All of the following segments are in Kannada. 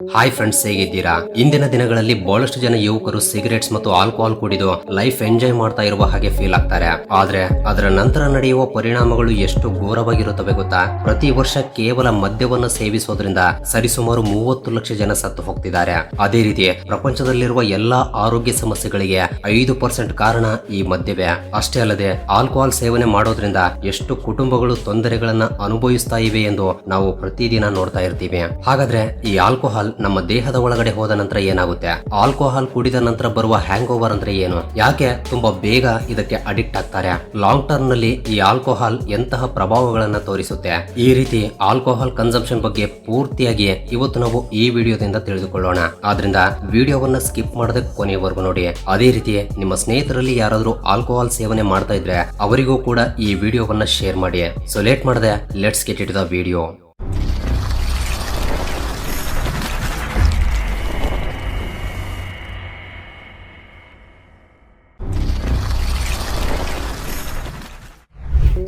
ಹಾಯ್ ಫ್ರೆಂಡ್ಸ್ ಹೇಗಿದ್ದೀರಾ? ಇಂದಿನ ದಿನಗಳಲ್ಲಿ ಬಹಳಷ್ಟು ಜನ ಯುವಕರು ಸಿಗರೇಟ್ಸ್ ಮತ್ತು ಆಲ್ಕೋಹಾಲ್ ಕುಡಿದು ಲೈಫ್ ಎಂಜಾಯ್ ಮಾಡ್ತಾ ಇರುವ ಹಾಗೆ ಫೀಲ್ ಆಗ್ತಾರೆ. ಆದ್ರೆ ಅದರ ನಂತರ ನಡೆಯುವ ಪರಿಣಾಮಗಳು ಎಷ್ಟು ಘೋರವಾಗಿರುತ್ತವೆ ಗೊತ್ತಾ? ಪ್ರತಿ ವರ್ಷ ಕೇವಲ ಮದ್ಯವನ್ನು ಸೇವಿಸೋದ್ರಿಂದ ಸರಿಸುಮಾರು ಮೂವತ್ತು ಲಕ್ಷ ಜನ ಸತ್ತು ಹೋಗ್ತಿದ್ದಾರೆ. ಅದೇ ರೀತಿ ಪ್ರಪಂಚದಲ್ಲಿರುವ ಎಲ್ಲಾ ಆರೋಗ್ಯ ಸಮಸ್ಯೆಗಳಿಗೆ ಐದು ಪರ್ಸೆಂಟ್ ಕಾರಣ ಈ ಮದ್ಯವೇ. ಅಷ್ಟೇ ಅಲ್ಲದೆ ಆಲ್ಕೋಹಾಲ್ ಸೇವನೆ ಮಾಡೋದ್ರಿಂದ ಎಷ್ಟು ಕುಟುಂಬಗಳು ತೊಂದರೆಗಳನ್ನ ಅನುಭವಿಸ್ತಾ ಇವೆ ಎಂದು ನಾವು ಪ್ರತಿದಿನ ನೋಡ್ತಾ ಇರ್ತೀವಿ. ಹಾಗಾದ್ರೆ ಈ ಆಲ್ಕೋಹಾಲ್ ನಮ್ಮ ದೇಹದ ಒಳಗಡೆ ಹೋದ ನಂತರ ಏನಾಗುತ್ತೆ? ಆಲ್ಕೋಹಾಲ್ ಕುಡಿದ ನಂತರ ಬರುವ ಹ್ಯಾಂಗ್ ಓವರ್ ಅಂದ್ರೆ ಏನು? ಯಾಕೆ? ತುಂಬಾ ಬೇಗ ಇದಕ್ಕೆ ಅಡಿಕ್ಟ್ ಆಗ್ತಾರೆ. ಲಾಂಗ್ ಟರ್ಮ್ನಲ್ಲಿ ಈ ಆಲ್ಕೋಹಾಲ್ ಎಂತಹ ಪ್ರಭಾವಗಳನ್ನ ತೋರಿಸುತ್ತೆ? ಈ ರೀತಿ ಆಲ್ಕೋಹಾಲ್ ಕನ್ಸಂಪ್ಷನ್ ಬಗ್ಗೆ ಪೂರ್ತಿಯಾಗಿ ಇವತ್ತು ನಾವು ಈ ವಿಡಿಯೋದಿಂದ ತಿಳಿದುಕೊಳ್ಳೋಣ. ಆದ್ರಿಂದ ವಿಡಿಯೋವನ್ನ ಸ್ಕಿಪ್ ಮಾಡದೆ ಕೊನೆಯವರೆಗೂ ನೋಡಿ. ಅದೇ ರೀತಿ ನಿಮ್ಮ ಸ್ನೇಹಿತರಲ್ಲಿ ಯಾರಾದರೂ ಆಲ್ಕೋಹಾಲ್ ಸೇವನೆ ಮಾಡ್ತಾ ಇದ್ರೆ ಅವರಿಗೂ ಕೂಡ ಈ ವಿಡಿಯೋವನ್ನ ಶೇರ್ ಮಾಡಿ. ಸೊ ಲೇಟ್ ಮಾಡದೆ let's get it the video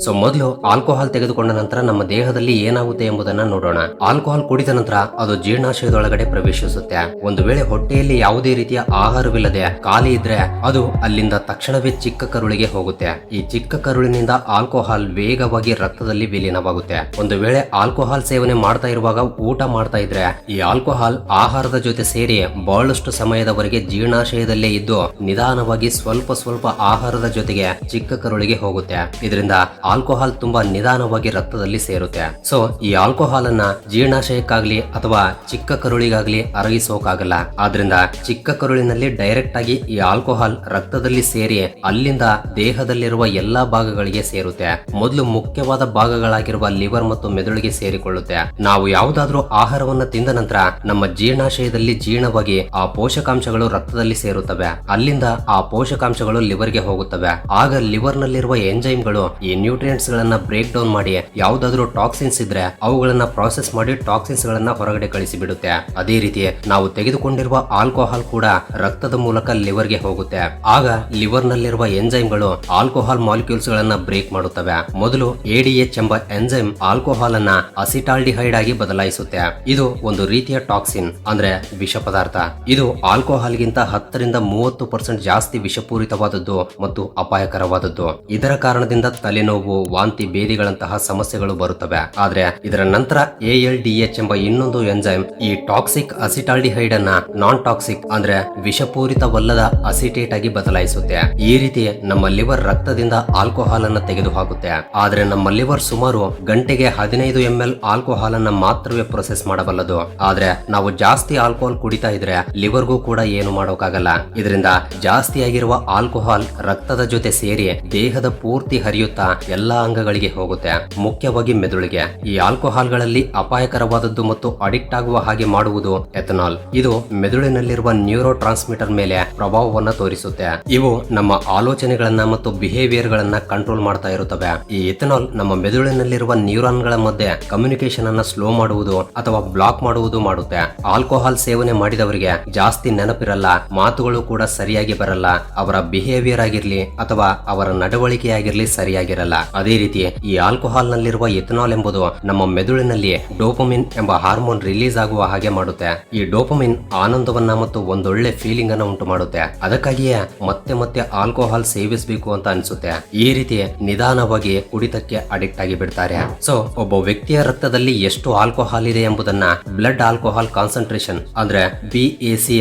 so ಮೊದಲು ಆಲ್ಕೋಹಾಲ್ ತೆಗೆದುಕೊಂಡ ನಂತರ ನಮ್ಮ ದೇಹದಲ್ಲಿ ಏನಾಗುತ್ತೆ ಎಂಬುದನ್ನ ನೋಡೋಣ. ಆಲ್ಕೋಹಾಲ್ ಕುಡಿದ ನಂತರ ಅದು ಜೀರ್ಣಾಶಯದೊಳಗಡೆ ಪ್ರವೇಶಿಸುತ್ತೆ. ಒಂದು ವೇಳೆ ಹೊಟ್ಟೆಯಲ್ಲಿ ಯಾವುದೇ ರೀತಿಯ ಆಹಾರವಿಲ್ಲದೆ ಖಾಲಿ ಇದ್ರೆ ಅದು ಅಲ್ಲಿಂದ ತಕ್ಷಣವೇ ಚಿಕ್ಕ ಕರುಳಿಗೆ ಹೋಗುತ್ತೆ. ಈ ಚಿಕ್ಕ ಕರುಳಿನಿಂದ ಆಲ್ಕೋಹಾಲ್ ವೇಗವಾಗಿ ರಕ್ತದಲ್ಲಿ ವಿಲೀನವಾಗುತ್ತೆ. ಒಂದು ವೇಳೆ ಆಲ್ಕೋಹಾಲ್ ಸೇವನೆ ಮಾಡ್ತಾ ಇರುವಾಗ ಊಟ ಮಾಡ್ತಾ ಇದ್ರೆ ಈ ಆಲ್ಕೋಹಾಲ್ ಆಹಾರದ ಜೊತೆ ಸೇರಿ ಬಹಳಷ್ಟು ಸಮಯದವರೆಗೆ ಜೀರ್ಣಾಶಯದಲ್ಲೇ ಇದ್ದು ನಿಧಾನವಾಗಿ ಸ್ವಲ್ಪ ಸ್ವಲ್ಪ ಆಹಾರದ ಜೊತೆಗೆ ಚಿಕ್ಕ ಕರುಳಿಗೆ ಹೋಗುತ್ತೆ. ಇದರಿಂದ ಆಲ್ಕೋಹಾಲ್ ತುಂಬಾ ನಿಧಾನವಾಗಿ ರಕ್ತದಲ್ಲಿ ಸೇರುತ್ತೆ. ಸೊ ಈ ಆಲ್ಕೋಹಾಲ್ ಅನ್ನ ಜೀರ್ಣಾಶಯಕ್ಕಾಗ್ಲಿ ಅಥವಾ ಚಿಕ್ಕ ಕರುಳಿಗಾಗ್ಲಿ ಅರಗಿಸೋಕಾಗಲ್ಲ ಆದ್ರಿಂದ ಚಿಕ್ಕ ಕರುಳಿನಲ್ಲಿ ಡೈರೆಕ್ಟ್ ಆಗಿ ಈ ಆಲ್ಕೋಹಾಲ್ ರಕ್ತದಲ್ಲಿ ಸೇರಿ ಅಲ್ಲಿಂದ ದೇಹದಲ್ಲಿರುವ ಎಲ್ಲಾ ಭಾಗಗಳಿಗೆ ಸೇರುತ್ತೆ. ಮೊದಲು ಮುಖ್ಯವಾದ ಭಾಗಗಳಾಗಿರುವ ಲಿವರ್ ಮತ್ತು ಮೆದುಳಿಗೆ ಸೇರಿಕೊಳ್ಳುತ್ತೆ. ನಾವು ಯಾವುದಾದ್ರೂ ಆಹಾರವನ್ನ ತಿಂದ ನಂತರ ನಮ್ಮ ಜೀರ್ಣಾಶಯದಲ್ಲಿ ಜೀರ್ಣವಾಗಿ ಆ ಪೋಷಕಾಂಶಗಳು ರಕ್ತದಲ್ಲಿ ಸೇರುತ್ತವೆ. ಅಲ್ಲಿಂದ ಆ ಪೋಷಕಾಂಶಗಳು ಲಿವರ್ಗೆ ಹೋಗುತ್ತವೆ. ಆಗ ಲಿವರ್ ನಲ್ಲಿರುವ ಎಂಜೈಮ್ಗಳು ಈ ನ್ಯೂಟ್ರಿಯೆಂಟ್ಸ್ ಗಳನ್ನ ಬ್ರೇಕ್ ಡೌನ್ ಮಾಡಿ, ಯಾವ್ದಾದ್ರು ಟಾಕ್ಸಿನ್ಸ್ ಇದ್ರೆ ಅವುಗಳನ್ನ ಪ್ರಾಸೆಸ್ ಮಾಡಿ ಟಾಕ್ಸಿನ್ಸ್ ಗಳನ್ನ ಹೊರಗಡೆ ಕಳಿಸಿ ಬಿಡುತ್ತೆ ಅದೇ ರೀತಿ ನಾವು ತೆಗೆದುಕೊಂಡಿರುವ ಆಲ್ಕೋಹಾಲ್ ಕೂಡ ರಕ್ತದ ಮೂಲಕ ಲಿವರ್ಗೆ ಹೋಗುತ್ತೆ. ಆಗ ಲಿವರ್ ನಲ್ಲಿರುವ ಎಂಜೈಮ್ಗಳು ಆಲ್ಕೋಹಾಲ್ ಮಾಲಿಕ್ಯೂಲ್ಸ್ ಗಳನ್ನ ಬ್ರೇಕ್ ಮಾಡುತ್ತವೆ ಮೊದಲು ಎಡಿಎಚ್ ಎಂಬ ಎಂಜೈಮ್ ಆಲ್ಕೋಹಾಲ್ ಅನ್ನ ಅಸಿಟಾಲ್ಡಿಹೈಡ್ ಆಗಿ ಬದಲಾಯಿಸುತ್ತೆ. ಇದು ಒಂದು ರೀತಿಯ ಟಾಕ್ಸಿನ್ ಅಂದ್ರೆ ವಿಷ ಪದಾರ್ಥ. ಇದು ಆಲ್ಕೋಹಾಲ್ ಗಿಂತ ಹತ್ತರಿಂದ ಮೂವತ್ತು ಪರ್ಸೆಂಟ್ ಜಾಸ್ತಿ ವಿಷಪೂರಿತವಾದದ್ದು ಮತ್ತು ಅಪಾಯಕರವಾದದ್ದು. ಇದರ ಕಾರಣದಿಂದ ತಲೆನೋವು ವಾಂತಿ ಬೇದಿಗಳಂತಹ ಸಮಸ್ಯೆಗಳು ಬರುತ್ತವೆ. ಆದ್ರೆ ಇದರ ನಂತರ ಎಎಲ್ ಡಿ ಎಚ್ ಎಂಬ ಇನ್ನೊಂದು ಎಂಜೈಮ್ ಈ ಟಾಕ್ಸಿಕ್ ಅಸಿಟಾಲ್ಡಿಹೈಡ್ ಅನ್ನ ನಾನ್ ಟಾಕ್ಸಿಕ್ ಅಂದ್ರೆ ವಿಷಪೂರಿತವಲ್ಲದ ಅಸಿಟೇಟ್ ಆಗಿ ಬದಲಾಯಿಸುತ್ತೆ. ಈ ರೀತಿ ನಮ್ಮ ಲಿವರ್ ರಕ್ತದಿಂದ ಆಲ್ಕೋಹಾಲ್ ಅನ್ನ ತೆಗೆದುಹಾಕುತ್ತೆ. ಆದ್ರೆ ನಮ್ಮ ಲಿವರ್ ಸುಮಾರು ಗಂಟೆಗೆ ಹದಿನೈದು ಎಂ ಎಲ್ ಆಲ್ಕೋಹಾಲ್ ಅನ್ನ ಮಾತ್ರವೇ ಪ್ರೊಸೆಸ್ ಮಾಡಬಲ್ಲದು. ಆದ್ರೆ ನಾವು ಜಾಸ್ತಿ ಆಲ್ಕೋಹಾಲ್ ಕುಡಿತಾ ಇದ್ರೆ ಲಿವರ್ಗೂ ಕೂಡ ಏನು ಮಾಡೋಕ್ಕಾಗಲ್ಲ. ಇದರಿಂದ ಜಾಸ್ತಿ ಆಗಿರುವ ಆಲ್ಕೋಹಾಲ್ ರಕ್ತದ ಜೊತೆ ಸೇರಿ ದೇಹದ ಪೂರ್ತಿ ಹರಿಯುತ್ತಾ ಎಲ್ಲಾ ಅಂಗಗಳಿಗೆ ಹೋಗುತ್ತೆ. ಮುಖ್ಯವಾಗಿ ಮೆದುಳಿಗೆ. ಈ ಆಲ್ಕೋಹಾಲ್ಗಳಲ್ಲಿ ಅಪಾಯಕರವಾದದ್ದು ಮತ್ತು ಅಡಿಕ್ಟ್ ಆಗುವ ಹಾಗೆ ಮಾಡುವುದು ಎಥನಾಲ್. ಇದು ಮೆದುಳಿನಲ್ಲಿರುವ ನ್ಯೂರೋ ಟ್ರಾನ್ಸ್ಮಿಟರ್ ಮೇಲೆ ಪ್ರಭಾವವನ್ನ ತೋರಿಸುತ್ತೆ. ಇವು ನಮ್ಮ ಆಲೋಚನೆಗಳನ್ನ ಮತ್ತು ಬಿಹೇವಿಯರ್ ಗಳನ್ನ ಕಂಟ್ರೋಲ್ ಮಾಡ್ತಾ ಇರುತ್ತವೆ. ಈ ಎಥನಾಲ್ ನಮ್ಮ ಮೆದುಳಿನಲ್ಲಿರುವ ನ್ಯೂರಾನ್ಗಳ ಮಧ್ಯೆ ಕಮ್ಯುನಿಕೇಶನ್ ಅನ್ನ ಸ್ಲೋ ಮಾಡುವುದು ಅಥವಾ ಬ್ಲಾಕ್ ಮಾಡುವುದು ಮಾಡುತ್ತೆ. ಆಲ್ಕೋಹಾಲ್ ಸೇವನೆ ಮಾಡಿದವರಿಗೆ ಜಾಸ್ತಿ ನೆನಪಿರಲ್ಲ, ಮಾತುಗಳು ಕೂಡ ಸರಿಯಾಗಿ ಬರಲ್ಲ, ಅವರ ಬಿಹೇವಿಯರ್ ಆಗಿರ್ಲಿ ಅಥವಾ ಅವರ ನಡವಳಿಕೆ ಸರಿಯಾಗಿರಲ್ಲ. ಅದೇ ರೀತಿ ಈ ಆಲ್ಕೋಹಾಲ್ ನಲ್ಲಿರುವ ಎಥನಾಲ್ ಎಂಬುದು ನಮ್ಮ ಮೆದುಳಿನಲ್ಲಿ ಡೋಪಮಿನ್ ಎಂಬ ಹಾರ್ಮೋನ್ ರಿಲೀಸ್ ಆಗುವ ಹಾಗೆ ಮಾಡುತ್ತೆ. ಈ ಡೋಪಮಿನ್ ಆನಂದವನ್ನ ಮತ್ತು ಒಂದೊಳ್ಳೆ ಫೀಲಿಂಗ್ ಅನ್ನ ಉಂಟು ಮಾಡುತ್ತೆ ಅದಕ್ಕಾಗಿಯೇ ಮತ್ತೆ ಮತ್ತೆ ಆಲ್ಕೋಹಾಲ್ ಸೇವಿಸಬೇಕು ಅಂತ ಅನ್ಸುತ್ತೆ. ಈ ರೀತಿ ನಿಧಾನವಾಗಿ ಕುಡಿತಕ್ಕೆ ಅಡಿಕ್ಟ್ ಆಗಿ ಬಿಡ್ತಾರೆ. ಸೊ ಒಬ್ಬ ವ್ಯಕ್ತಿಯ ರಕ್ತದಲ್ಲಿ ಎಷ್ಟು ಆಲ್ಕೋಹಾಲ್ ಇದೆ ಎಂಬುದನ್ನ ಬ್ಲಡ್ ಆಲ್ಕೋಹಾಲ್ ಕಾನ್ಸಂಟ್ರೇಷನ್ ಅಂದ್ರೆ ಬಿ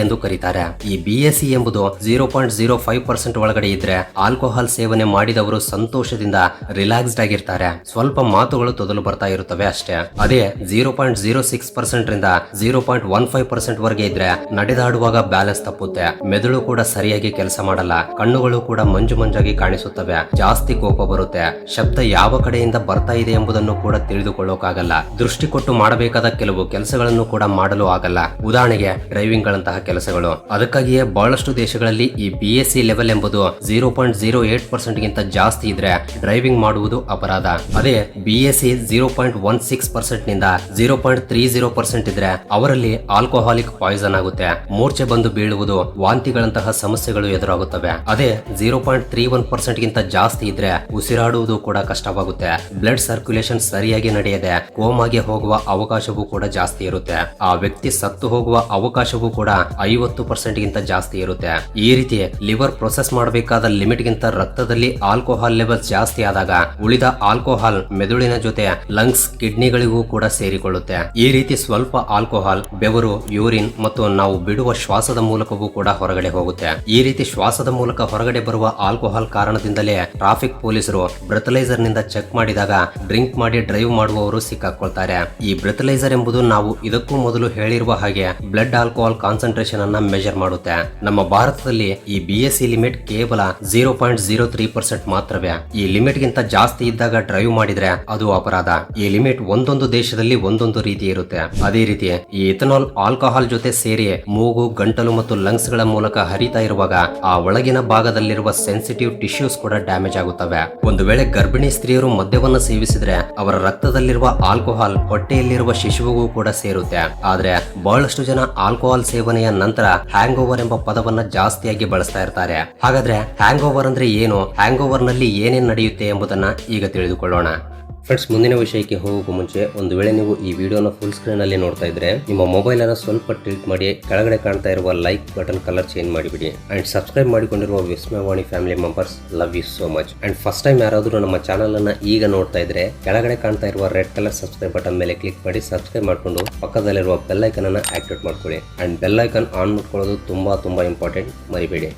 ಎಂದು ಕರೀತಾರೆ. ಈ ಬಿ ಎಂಬುದು zero point zero five percent ಒಳಗಡೆ ಇದ್ರೆ ಆಲ್ಕೋಹಾಲ್ ಸೇವನೆ ಮಾಡಿದವರು ಸಂತೋಷದಿಂದ ರಿಲ್ಯಾಕ್ಸ್ಡ್ ಆಗಿರ್ತಾರೆ. ಸ್ವಲ್ಪ ಮಾತುಗಳು ತೊದಲು ಬರ್ತಾ ಇರುತ್ತವೆ ಅಷ್ಟೇ. ಅದೇ zero point zero six percent ರಿಂದ zero point one five percent ವರೆಗೆ ಇದ್ರೆ ನಡೆದಾಡುವಾಗ ಬ್ಯಾಲೆನ್ಸ್ ತಪ್ಪುತ್ತೆ. ಮೆದುಳು ಕೂಡ ಸರಿಯಾಗಿ ಕೆಲಸ ಮಾಡಲ್ಲ. ಕಣ್ಣುಗಳು ಕೂಡ ಮಂಜು ಮಂಜಾಗಿ ಕಾಣಿಸುತ್ತವೆ. ಜಾಸ್ತಿ ಕೋಪ ಬರುತ್ತೆ. ಶಬ್ದ ಯಾವ ಕಡೆಯಿಂದ ಬರ್ತಾ ಇದೆ ಎಂಬುದನ್ನು ಕೂಡ ತಿಳಿದುಕೊಳ್ಳೋಕಾಗಲ್ಲ. ದೃಷ್ಟಿ ಕೊಟ್ಟು ಮಾಡಬೇಕಾದ ಕೆಲವು ಕೆಲಸಗಳನ್ನು ಕೂಡ ಮಾಡಲು ಆಗಲ್ಲ. ಉದಾಹರಣೆಗೆ ಡ್ರೈವಿಂಗ್ ಗಳಂತಹ ಕೆಲಸಗಳು. ಅದಕ್ಕಾಗಿಯೇ ಬಹಳಷ್ಟು ದೇಶಗಳಲ್ಲಿ ಈ ಬಿ ಎಸ್ ಲೆವೆಲ್ ಎಂಬುದು zero point zero eight percent ಗಿಂತ ಜಾಸ್ತಿ ಇದ್ರೆ ಡ್ರೈವಿಂಗ್ ಮಾಡುವುದು ಅಪರಾಧ. ಅದೇ B S C zero point one six ಪರ್ಸೆಂಟ್ನಿಂದ zero point three zero percent ಇದ್ರೆ ಅವರಲ್ಲಿ ಆಲ್ಕೋಹಾಲಿಕ್ ಪಾಯ್ಸನ್ ಆಗುತ್ತೆ. ಮೂರ್ಛೆ ಬಂದು ಬೀಳುವುದು ವಾಂತಿಗಳಂತಹ ಸಮಸ್ಯೆಗಳು ಎದುರಾಗುತ್ತವೆ. ಅದೇ zero point three one percent ಗಿಂತ ಜಾಸ್ತಿ ಇದ್ರೆ ಉಸಿರಾಡುವುದು ಕೂಡ ಕಷ್ಟವಾಗುತ್ತೆ. ಬ್ಲಡ್ ಸರ್ಕ್ಯುಲೇಷನ್ ಸರಿಯಾಗಿ ನಡೆಯದೆ ಕೋಮಾಗೆ ಹೋಗುವ ಅವಕಾಶವೂ ಕೂಡ ಜಾಸ್ತಿ ಇರುತ್ತೆ. ಆ ವ್ಯಕ್ತಿ ಸತ್ತು ಹೋಗುವ ಅವಕಾಶವೂ ಕೂಡ ಐವತ್ತು ಪರ್ಸೆಂಟ್ ಗಿಂತ ಜಾಸ್ತಿ ಇರುತ್ತೆ. ಈ ರೀತಿ ಲಿವರ್ ಪ್ರೊಸೆಸ್ ಮಾಡಬೇಕಾದ ಲಿಮಿಟ್ ಗಿಂತ ರಕ್ತದಲ್ಲಿ ಆಲ್ಕೋಹಾಲ್ ಲೆವೆಲ್ ಜಾಸ್ತಿ ಆದಾಗ ಉಳಿದ ಆಲ್ಕೋಹಾಲ್ ಮೆದುಳಿನ ಜೊತೆ ಲಂಗ್ಸ್ ಕಿಡ್ನಿಗಳಿಗೂ ಕೂಡ ಸೇರಿಕೊಳ್ಳುತ್ತೆ. ಈ ರೀತಿ ಸ್ವಲ್ಪ ಆಲ್ಕೋಹಾಲ್, ಬೆವರು, ಯೂರಿನ್ ಮತ್ತು ನಾವು ಬಿಡುವ ಶ್ವಾಸದ ಮೂಲಕವೂ ಕೂಡ ಹೊರಗಡೆ ಹೋಗುತ್ತೆ. ಈ ರೀತಿ ಶ್ವಾಸದ ಮೂಲಕ ಹೊರಗಡೆ ಬರುವ ಆಲ್ಕೋಹಾಲ್ ಕಾರಣದಿಂದಲೇ ಟ್ರಾಫಿಕ್ ಪೊಲೀಸರು ಬ್ರೆಥಲೈಸರ್ನಿಂದ ಚೆಕ್ ಮಾಡಿದಾಗ ಡ್ರಿಂಕ್ ಮಾಡಿ ಡ್ರೈವ್ ಮಾಡುವವರು ಸಿಕ್ಕಾಕೊಳ್ತಾರೆ. ಈ ಬ್ರೆಥಲೈಸರ್ ಎಂಬುದು ನಾವು ಇದಕ್ಕೂ ಮೊದಲು ಹೇಳಿರುವ ಹಾಗೆ ಬ್ಲಡ್ ಆಲ್ಕೋಹಾಲ್ ಕಾನ್ಸಂಟ್ರೇಷನ್ ಅನ್ನ ಮೆಜರ್ ಮಾಡುತ್ತೆ. ನಮ್ಮ ಭಾರತದಲ್ಲಿ ಈ ಬಿ ಲಿಮಿಟ್ ಕೇವಲ zero point zero three percent ಮಾತ್ರವೇ. ಈ ಲಿಮಿಟ್ ಗಿಂತ ಜಾಸ್ತಿ ಇದ್ದಾಗ ಡ್ರೈವ್ ಮಾಡಿದ್ರೆ ಅದು ಅಪರಾಧ. ಈ ಲಿಮಿಟ್ ಒಂದೊಂದು ದೇಶದಲ್ಲಿ ಒಂದೊಂದು ರೀತಿ ಇರುತ್ತೆ. ಅದೇ ರೀತಿ ಈ ಇಥನಾಲ್ ಆಲ್ಕೋಹಾಲ್ ಜೊತೆ ಸೇರಿ ಮೂಗು, ಗಂಟಲು ಮತ್ತು ಲಂಗ್ಸ್ಗಳ ಮೂಲಕ ಹರಿತಾ ಇರುವಾಗ ಆ ಒಳಗಿನ ಭಾಗದಲ್ಲಿರುವ ಸೆನ್ಸಿಟಿವ್ ಟಿಶ್ಯೂಸ್ ಕೂಡ ಡ್ಯಾಮೇಜ್ ಆಗುತ್ತವೆ. ಒಂದು ವೇಳೆ ಗರ್ಭಿಣಿ ಸ್ತ್ರೀಯರು ಮದ್ಯವನ್ನು ಸೇವಿಸಿದ್ರೆ ಅವರ ರಕ್ತದಲ್ಲಿರುವ ಆಲ್ಕೋಹಾಲ್ ಹೊಟ್ಟೆಯಲ್ಲಿರುವ ಶಿಶುವಿಗೂ ಕೂಡ ಸೇರುತ್ತೆ. ಆದ್ರೆ ಬಹಳಷ್ಟು ಜನ ಆಲ್ಕೋಹಾಲ್ ಸೇವನೆಯ ನಂತರ ಹ್ಯಾಂಗ್ ಓವರ್ ಎಂಬ ಪದವನ್ನ ಜಾಸ್ತಿಯಾಗಿ ಬಳಸ್ತಾ ಇರ್ತಾರೆ. ಹಾಗಾದ್ರೆ ಹ್ಯಾಂಗ್ ಓವರ್ ಅಂದ್ರೆ ಏನು? ಹ್ಯಾಂಗ್ ಓವರ್ನಲ್ಲಿ ಏನೇನ್ ನಡೆಯುತ್ತೆ ಎಂಬುದನ್ನ ಈಗ ತಿಳಿದುಕೊಳ್ಳೋಣ. ಫ್ರೆಂಡ್ಸ್ ಮುಂದಿನ ವಿಷಯಕ್ಕೆ ಹೋಗೋಕ್ಕೂ ಮುಂಚೆ ಒಂದು ವೇಳೆ ನೀವು ಈ ವಿಡಿಯೋನ ಫುಲ್ ಸ್ಕ್ರೀನ್ ಅಲ್ಲಿ ನೋಡ್ತಾ ಇದ್ರೆ ನಿಮ್ಮ ಮೊಬೈಲ್ ಅನ್ನ ಸ್ವಲ್ಪ ಟಿಲ್ಟ್ ಮಾಡಿ ಕೆಳಗಡೆ ಕಾಣ್ತಾ ಇರುವ ಲೈಕ್ ಬಟನ್ ಕಲರ್ ಚೇಂಜ್ ಮಾಡಿಬಿಡಿ. ಅಂಡ್ ಸಬ್ಸ್ಕ್ರೈಬ್ ಮಾಡಿಕೊಂಡಿರುವ Vismayavani family members love you so much and first time ಯಾರಾದರೂ ನಮ್ಮ ಚಾನಲ್ ಅನ್ನ ಈಗ ನೋಡ್ತಾ ಇದ್ರೆ ಕೆಳಗಡೆ ಕಾಣ್ತಾ ಇರುವ ರೆಡ್ ಕಲರ್ ಸಬ್ಸ್ಕ್ರೈಬ್ ಬಟನ್ ಮೇಲೆ ಕ್ಲಿಕ್ ಮಾಡಿ ಸಬ್ಸ್ಕ್ರೈಬ್ ಮಾಡ್ಕೊಂಡು ಪಕ್ಕದಲ್ಲಿರುವ ಬೆಲ್ ಐಕನ್ ಅನ್ನ ಆಕ್ಟಿವೇಟ್ ಮಾಡ್ಕೊಳ್ಳಿ. ಅಂಡ್ ಬೆಲ್ ಐಕನ್ ಆನ್ ಮಾಡ್ಕೊಳ್ಳೋದು ತುಂಬಾ ತುಂಬಾ ಇಂಪಾರ್ಟೆಂಟ್ ಮರಿಬೇಡಿ.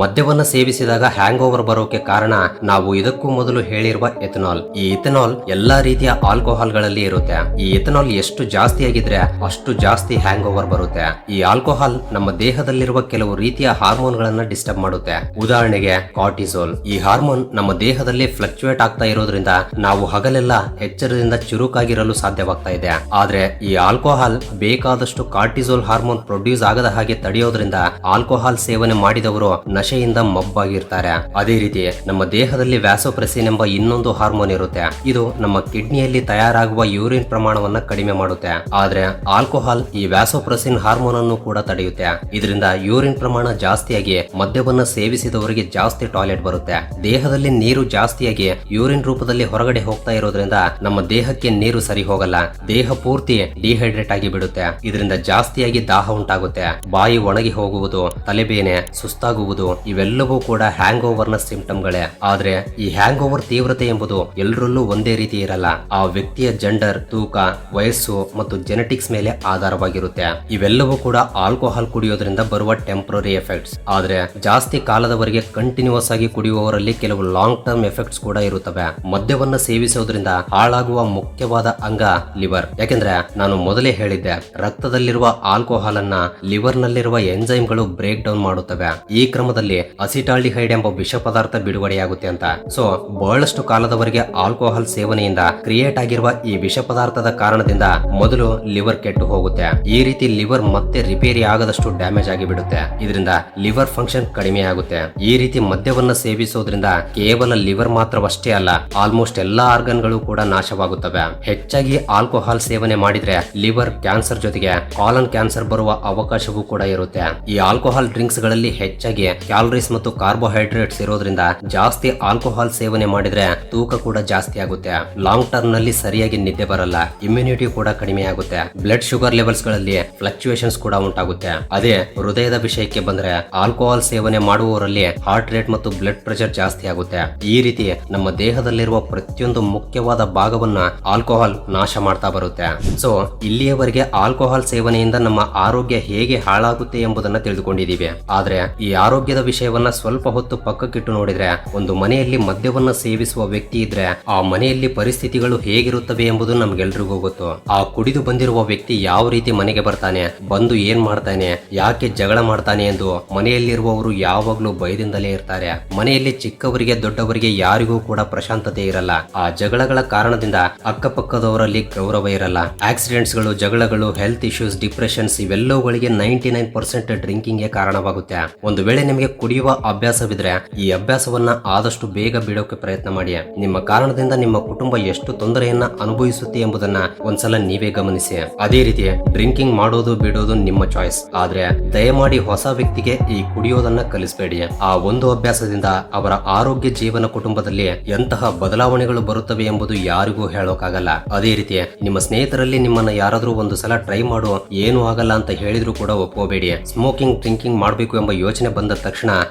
ಮದ್ಯವನ್ನ ಸೇವಿಸಿದಾಗ ಹ್ಯಾಂಗ್ ಓವರ್ ಬರೋಕೆ ಕಾರಣ ನಾವು ಇದಕ್ಕೂ ಮೊದಲು ಹೇಳಿರುವ ಎಥನಾಲ್. ಈ ಎಥನಾಲ್ ಎಲ್ಲಾ ರೀತಿಯ ಆಲ್ಕೋಹಾಲ್ಗಳಲ್ಲಿ ಇರುತ್ತೆ. ಈ ಎಥನಾಲ್ ಎಷ್ಟು ಜಾಸ್ತಿ ಆಗಿದ್ರೆ ಅಷ್ಟು ಜಾಸ್ತಿ ಹ್ಯಾಂಗ್ ಓವರ್ ಬರುತ್ತೆ. ಈ ಆಲ್ಕೋಹಾಲ್ ನಮ್ಮ ದೇಹದಲ್ಲಿರುವ ಕೆಲವು ರೀತಿಯ ಹಾರ್ಮೋನ್ ಗಳನ್ನ ಡಿಸ್ಟರ್ಬ್ ಮಾಡುತ್ತೆ. ಉದಾಹರಣೆಗೆ ಕಾರ್ಟಿಸೋಲ್ ಈ ಹಾರ್ಮೋನ್ ನಮ್ಮ ದೇಹದಲ್ಲಿ ಫ್ಲಕ್ಚುಯೇಟ್ ಆಗ್ತಾ ಇರೋದ್ರಿಂದ ನಾವು ಹಗಲೆಲ್ಲ ಎಚ್ಚರದಿಂದ ಚುರುಕಾಗಿರಲು ಸಾಧ್ಯವಾಗ್ತಾ ಇದೆ. ಆದ್ರೆ ಈ ಆಲ್ಕೋಹಾಲ್ ಬೇಕಾದಷ್ಟು ಕಾರ್ಟಿಸೋಲ್ ಹಾರ್ಮೋನ್ ಪ್ರೊಡ್ಯೂಸ್ ಆಗದ ಹಾಗೆ ತಡೆಯೋದ್ರಿಂದ ಆಲ್ಕೋಹಾಲ್ ಸೇವನೆ ಮಾಡಿದವರು ನಶೆಯಿಂದ ಮಬ್ಬಾಗಿರ್ತಾರೆ. ಅದೇ ರೀತಿ ನಮ್ಮ ದೇಹದಲ್ಲಿ ವ್ಯಾಸೋಪ್ರೆಸಿನ್ ಎಂಬ ಇನ್ನೊಂದು ಹಾರ್ಮೋನ್ ಇರುತ್ತೆ. ಇದು ನಮ್ಮ ಕಿಡ್ನಿಯಲ್ಲಿ ತಯಾರಾಗುವ ಯೂರಿನ್ ಪ್ರಮಾಣವನ್ನ ಕಡಿಮೆ ಮಾಡುತ್ತೆ. ಆದ್ರೆ ಆಲ್ಕೋಹಾಲ್ ಈ ವ್ಯಾಸೋಪ್ರೆಸಿನ್ ಹಾರ್ಮೋನ್ ಅನ್ನು ಕೂಡ ತಡೆಯುತ್ತೆ. ಇದರಿಂದ ಯೂರಿನ್ ಪ್ರಮಾಣ ಜಾಸ್ತಿಯಾಗಿ ಮದ್ಯವನ್ನ ಸೇವಿಸಿದವರಿಗೆ ಜಾಸ್ತಿ ಟಾಯ್ಲೆಟ್ ಬರುತ್ತೆ. ದೇಹದಲ್ಲಿ ನೀರು ಜಾಸ್ತಿಯಾಗಿ ಯೂರಿನ್ ರೂಪದಲ್ಲಿ ಹೊರಗಡೆ ಹೋಗ್ತಾ ಇರೋದ್ರಿಂದ ನಮ್ಮ ದೇಹಕ್ಕೆ ನೀರು ಸರಿ ಹೋಗಲ್ಲ. ದೇಹ ಪೂರ್ತಿ ಡಿಹೈಡ್ರೇಟ್ ಆಗಿ ಬಿಡುತ್ತೆ. ಇದರಿಂದ ಜಾಸ್ತಿಯಾಗಿ ದಾಹ ಉಂಟಾಗುತ್ತೆ. ಬಾಯಿ ಒಣಗಿ ಹೋಗುವುದು, ತಲೆಬೇನೆ ಸುಸ್ತಾಗುವುದು ಇವೆಲ್ಲವೂ ಕೂಡ ಹ್ಯಾಂಗ್ ಓವರ್ನ ಸಿಂಪ್ಟಮ್ಗಳೇ ಆದ್ರೆ ಈ ಹ್ಯಾಂಗ್ ಓವರ್ ತೀವ್ರತೆ ಎಂಬುದು ಎಲ್ಲರಲ್ಲೂ ಒಂದೇ ರೀತಿ ಇರಲ್ಲ. ಆ ವ್ಯಕ್ತಿಯ ಜೆಂಡರ್ ತೂಕ, ವಯಸ್ಸು ಮತ್ತು ಜೆನೆಟಿಕ್ಸ್ ಮೇಲೆ ಆಧಾರವಾಗಿರುತ್ತೆ. ಇವೆಲ್ಲವೂ ಕೂಡ ಆಲ್ಕೋಹಾಲ್ ಕುಡಿಯೋದ್ರಿಂದ ಬರುವ ಟೆಂಪರರಿ ಎಫೆಕ್ಟ್ಸ್ ಆದ್ರೆ ಜಾಸ್ತಿ ಕಾಲದವರೆಗೆ ಕಂಟಿನ್ಯೂಸ್ ಆಗಿ ಕುಡಿಯುವವರಲ್ಲಿ ಕೆಲವು ಲಾಂಗ್ ಟರ್ಮ್ ಎಫೆಕ್ಟ್ಸ್ ಕೂಡ ಇರುತ್ತವೆ. ಮದ್ಯವನ್ನ ಸೇವಿಸೋದ್ರಿಂದ ಹಾಳಾಗುವ ಮುಖ್ಯವಾದ ಅಂಗ ಲಿವರ್. ಯಾಕೆಂದ್ರೆ ನಾನು ಮೊದಲೇ ಹೇಳಿದ್ದೆ, ರಕ್ತದಲ್ಲಿರುವ ಆಲ್ಕೋಹಾಲ್ ಅನ್ನ ಲಿವರ್ ನಲ್ಲಿರುವ ಎಂಜೈಮ್ಗಳು ಬ್ರೇಕ್ ಡೌನ್ ಮಾಡುತ್ತವೆ. ಈ ಕ್ರಮದಲ್ಲಿ ಅಸಿಟಾಲ್ಡಿಹೈಡ್ ಎಂಬ ವಿಷ ಪದಾರ್ಥ ಬಿಡುಗಡೆಯಾಗುತ್ತೆ ಅಂತ. ಸೊ ಬಹಳಷ್ಟು ಕಾಲದವರೆಗೆ ಆಲ್ಕೋಹಾಲ್ ಸೇವನೆಯಿಂದ ಕ್ರಿಯೇಟ್ ಆಗಿರುವ ಈ ವಿಷ ಪದಾರ್ಥದ ಕಾರಣದಿಂದ ಮೊದಲು ಲಿವರ್ ಕೆಟ್ಟು ಹೋಗುತ್ತೆ. ಈ ರೀತಿ ಲಿವರ್ ಮತ್ತೆ ರಿಪೇರಿ ಆಗದಷ್ಟು ಡ್ಯಾಮೇಜ್ ಆಗಿ ಬಿಡುತ್ತೆ ಇದರಿಂದ ಲಿವರ್ ಫಂಕ್ಷನ್ ಕಡಿಮೆ ಆಗುತ್ತೆ. ಈ ರೀತಿ ಮದ್ಯವನ್ನ ಸೇವಿಸೋದ್ರಿಂದ ಕೇವಲ ಲಿವರ್ ಮಾತ್ರವಷ್ಟೇ ಅಲ್ಲ, ಆಲ್ಮೋಸ್ಟ್ ಎಲ್ಲಾ ಆರ್ಗನ್ಗಳು ಕೂಡ ನಾಶವಾಗುತ್ತವೆ. ಹೆಚ್ಚಾಗಿ ಆಲ್ಕೋಹಾಲ್ ಸೇವನೆ ಮಾಡಿದ್ರೆ ಲಿವರ್ ಕ್ಯಾನ್ಸರ್ ಜೊತೆಗೆ ಕಾಲನ್ ಕ್ಯಾನ್ಸರ್ ಬರುವ ಅವಕಾಶವೂ ಕೂಡ ಇರುತ್ತೆ. ಈ ಆಲ್ಕೋಹಾಲ್ ಡ್ರಿಂಕ್ಸ್ಗಳಲ್ಲಿ ಹೆಚ್ಚಾಗಿ ಕ್ಯಾಲರೀಸ್ ಮತ್ತು ಕಾರ್ಬೋಹೈಡ್ರೇಟ್ಸ್ ಇರೋದ್ರಿಂದ ಜಾಸ್ತಿ ಆಲ್ಕೋಹಾಲ್ ಸೇವನೆ ಮಾಡಿದ್ರೆ ತೂಕ ಕೂಡ ಜಾಸ್ತಿ ಆಗುತ್ತೆ. ಲಾಂಗ್ ಟರ್ಮ್ನಲ್ಲಿ ಸರಿಯಾಗಿ ನಿದ್ದೆ ಬರಲ್ಲ. ಇಮ್ಯುನಿಟಿ ಕೂಡ ಕಡಿಮೆ ಆಗುತ್ತೆ. ಬ್ಲಡ್ ಶುಗರ್ ಲೆವೆಲ್ಸ್ಗಳಲ್ಲಿ ಫ್ಲಕ್ಚುಯೇಷನ್ಸ್ ಕೂಡ ಉಂಟಾಗುತ್ತೆ. ಅದೇ ಹೃದಯದ ವಿಷಯಕ್ಕೆ ಬಂದ್ರೆ ಆಲ್ಕೋಹಾಲ್ ಸೇವನೆ ಮಾಡುವವರಲ್ಲಿ ಹಾರ್ಟ್ ರೇಟ್ ಮತ್ತು ಬ್ಲಡ್ ಪ್ರೆಷರ್ ಜಾಸ್ತಿ ಆಗುತ್ತೆ. ಈ ರೀತಿ ನಮ್ಮ ದೇಹದಲ್ಲಿರುವ ಪ್ರತಿಯೊಂದು ಮುಖ್ಯವಾದ ಭಾಗವನ್ನ ಆಲ್ಕೋಹಾಲ್ ನಾಶ ಮಾಡ್ತಾ ಬರುತ್ತೆ. ಸೊ ಇಲ್ಲಿಯವರೆಗೆ ಆಲ್ಕೋಹಾಲ್ ಸೇವನೆಯಿಂದ ನಮ್ಮ ಆರೋಗ್ಯ ಹೇಗೆ ಹಾಳಾಗುತ್ತೆ ಎಂಬುದನ್ನ ತಿಳಿದುಕೊಂಡಿದ್ದೀವಿ. ಆದ್ರೆ ಈ ಆರೋಗ್ಯದ ವಿಷಯವನ್ನ ಸ್ವಲ್ಪ ಹೊತ್ತು ಪಕ್ಕಕ್ಕಿಟ್ಟು ನೋಡಿದ್ರೆ, ಒಂದು ಮನೆಯಲ್ಲಿ ಮದ್ಯವನ್ನ ಸೇವಿಸುವ ವ್ಯಕ್ತಿ ಇದ್ರೆ ಆ ಮನೆಯಲ್ಲಿ ಪರಿಸ್ಥಿತಿಗಳು ಹೇಗಿರುತ್ತವೆ ಎಂಬುದು ನಮ್ಗೆಲ್ರಿಗೂ ಗೊತ್ತು. ಆ ಕುಡಿದು ಬಂದಿರುವ ವ್ಯಕ್ತಿ ಯಾವ ರೀತಿ ಮನೆಗೆ ಬರ್ತಾನೆ, ಬಂದು ಏನ್ ಮಾಡ್ತಾನೆ, ಯಾಕೆ ಜಗಳ ಮಾಡ್ತಾನೆ ಎಂದು ಮನೆಯಲ್ಲಿರುವವರು ಯಾವಾಗ್ಲೂ ಭಯದಿಂದಲೇ ಇರ್ತಾರೆ. ಮನೆಯಲ್ಲಿ ಚಿಕ್ಕವರಿಗೆ ದೊಡ್ಡವರಿಗೆ ಯಾರಿಗೂ ಕೂಡ ಪ್ರಶಾಂತತೆ ಇರಲ್ಲ. ಆ ಜಗಳಗಳ ಕಾರಣದಿಂದ ಅಕ್ಕಪಕ್ಕದವರಲ್ಲಿ ಗೌರವ ಇರಲ್ಲ. ಆಕ್ಸಿಡೆಂಟ್ಸ್ಗಳು ಜಗಳಗಳು ಹೆಲ್ತ್ ಇಶ್ಯೂಸ್ ಡಿಪ್ರೆಷನ್ಸ್ ಇವೆಲ್ಲವುಗಳಿಗೆ ನೈಂಟಿ ನೈನ್ ಪರ್ಸೆಂಟ್ ಡ್ರಿಂಕಿಂಗ್ ಕಾರಣವಾಗುತ್ತೆ. ಒಂದು ವೇಳೆ ನಿಮಗೆ ನಿಮಗೆ ಕುಡಿಯುವ ಅಭ್ಯಾಸವಿದ್ರೆ ಈ ಅಭ್ಯಾಸವನ್ನ ಆದಷ್ಟು ಬೇಗ ಬಿಡೋಕೆ ಪ್ರಯತ್ನ ಮಾಡಿ ನಿಮ್ಮ ಕಾರಣದಿಂದ ನಿಮ್ಮ ಕುಟುಂಬ ಎಷ್ಟು ತೊಂದರೆಯನ್ನ ಅನುಭವಿಸುತ್ತೆ ಎಂಬುದನ್ನ ಒಂದ್ಸಲ ನೀವೇ ಗಮನಿಸಿ. ಅದೇ ರೀತಿ ಡ್ರಿಂಕಿಂಗ್ ಮಾಡೋದು ಬಿಡೋದು ನಿಮ್ಮ ಚಾಯ್ಸ್. ಆದ್ರೆ ದಯಮಾಡಿ ಹೊಸ ವ್ಯಕ್ತಿಗೆ ಈ ಕುಡಿಯೋದನ್ನ ಕಲಿಸಬೇಡಿ. ಆ ಒಂದು ಅಭ್ಯಾಸದಿಂದ ಅವರ ಆರೋಗ್ಯ ಜೀವನ ಕುಟುಂಬದಲ್ಲಿ ಎಂತಹ ಬದಲಾವಣೆಗಳು ಬರುತ್ತವೆ ಎಂಬುದು ಯಾರಿಗೂ ಹೇಳೋಕ್ಕಾಗಲ್ಲ ಅದೇ ರೀತಿ ನಿಮ್ಮ ಸ್ನೇಹಿತರಲ್ಲಿ ನಿಮ್ಮನ್ನ ಯಾರಾದ್ರೂ ಒಂದು ಸಲ ಟ್ರೈ ಮಾಡು. ಏನು ಆಗಲ್ಲ ಅಂತ ಹೇಳಿದ್ರು ಕೂಡ ಒಪ್ಕೋಬೇಡಿ. ಸ್ಮೋಕಿಂಗ್, ಡ್ರಿಂಕಿಂಗ್ ಮಾಡಬೇಕು ಎಂಬ ಯೋಚನೆ ಬಂದ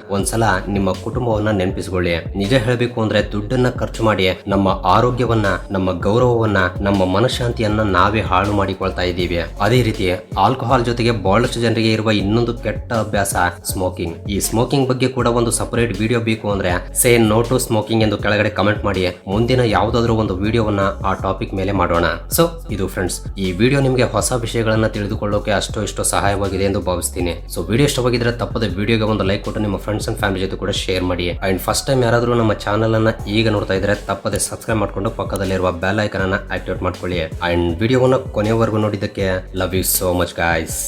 ಒಂದ್ಸಲ ನಿಮ್ಮ ಕುಟುಂಬವನ್ನ ನೆನಪಿಸಿಕೊಳ್ಳಿ. ನಿಜ ಹೇಳಬೇಕು ಅಂದ್ರೆ ದುಡ್ಡನ್ನ ಖರ್ಚು ಮಾಡಿ ನಮ್ಮ ಆರೋಗ್ಯವನ್ನ, ನಮ್ಮ ಗೌರವವನ್ನ, ನಮ್ಮ ಮನಶಾಂತಿಯನ್ನ ನಾವೇ ಹಾಳು ಮಾಡಿಕೊಳ್ತಾ ಇದ್ದೀವಿ. ಅದೇ ರೀತಿ ಆಲ್ಕೋಹಾಲ್ ಜೊತೆಗೆ ಬಹಳಷ್ಟು ಜನರಿಗೆ ಇರುವ ಇನ್ನೊಂದು ಕೆಟ್ಟ ಅಭ್ಯಾಸ ಸ್ಮೋಕಿಂಗ್. ಈ ಸ್ಮೋಕಿಂಗ್ ಬಗ್ಗೆ ಕೂಡ ಒಂದು ಸಪರೇಟ್ ವಿಡಿಯೋ ಬೇಕು ಅಂದ್ರೆ ಸೇ ನೋ ಟು ಸ್ಮೋಕಿಂಗ್ ಎಂದು ಕೆಳಗಡೆ ಕಮೆಂಟ್ ಮಾಡಿ. ಮುಂದಿನ ಯಾವುದಾದ್ರೂ ಒಂದು ವಿಡಿಯೋವನ್ನ ಆ ಟಾಪಿಕ್ ಮೇಲೆ ಮಾಡೋಣ. ಸೊ, ಇದು ಫ್ರೆಂಡ್ಸ್, ಈ ವಿಡಿಯೋ ನಿಮಗೆ ಹೊಸ ವಿಷಯಗಳನ್ನ ತಿಳಿದುಕೊಳ್ಳೋಕೆ ಅಷ್ಟು ಇಷ್ಟು ಸಹಾಯವಾಗಿದೆ ಎಂದು ಭಾವಿಸ್ತೀನಿ. ಸೊ, ವಿಡಿಯೋ ಇಷ್ಟವಾಗಿದ್ರೆ ತಪ್ಪದ ವಿಡಿಯೋಗೆ ಒಂದು ಲೈಕ್ ಕೊಟ್ಟು ನಿಮ್ಮ ಫ್ರೆಂಡ್ಸ್ ಅಂಡ್ ಫ್ಯಾಮಿಲಿ ಜೊತೆ ಕೂಡ ಶೇರ್ ಮಾಡಿ. ಅಂಡ್ ಫಸ್ಟ್ ಟೈಮ್ ಯಾರಾದರೂ ನಮ್ಮ ಚಾನಲ್ ಅನ್ನ ಈಗ ನೋಡ್ತಾ ಇದ್ರೆ ತಪ್ಪದೆ ಸಬ್ಸ್ಕ್ರೈಬ್ ಮಾಡ್ಕೊಂಡು ಪಕ್ಕದಲ್ಲಿರುವ ಬೆಲ್ ಐಕನ್ ಅನ್ನ ಆಕ್ಟಿವೇಟ್ ಮಾಡ್ಕೊಳ್ಳಿ. ಅಂಡ್ ವಿಡಿಯೋವನ್ನ ಕೊನೆಯವರೆಗೂ ನೋಡಿದ್ದಕ್ಕೆ love you so much guys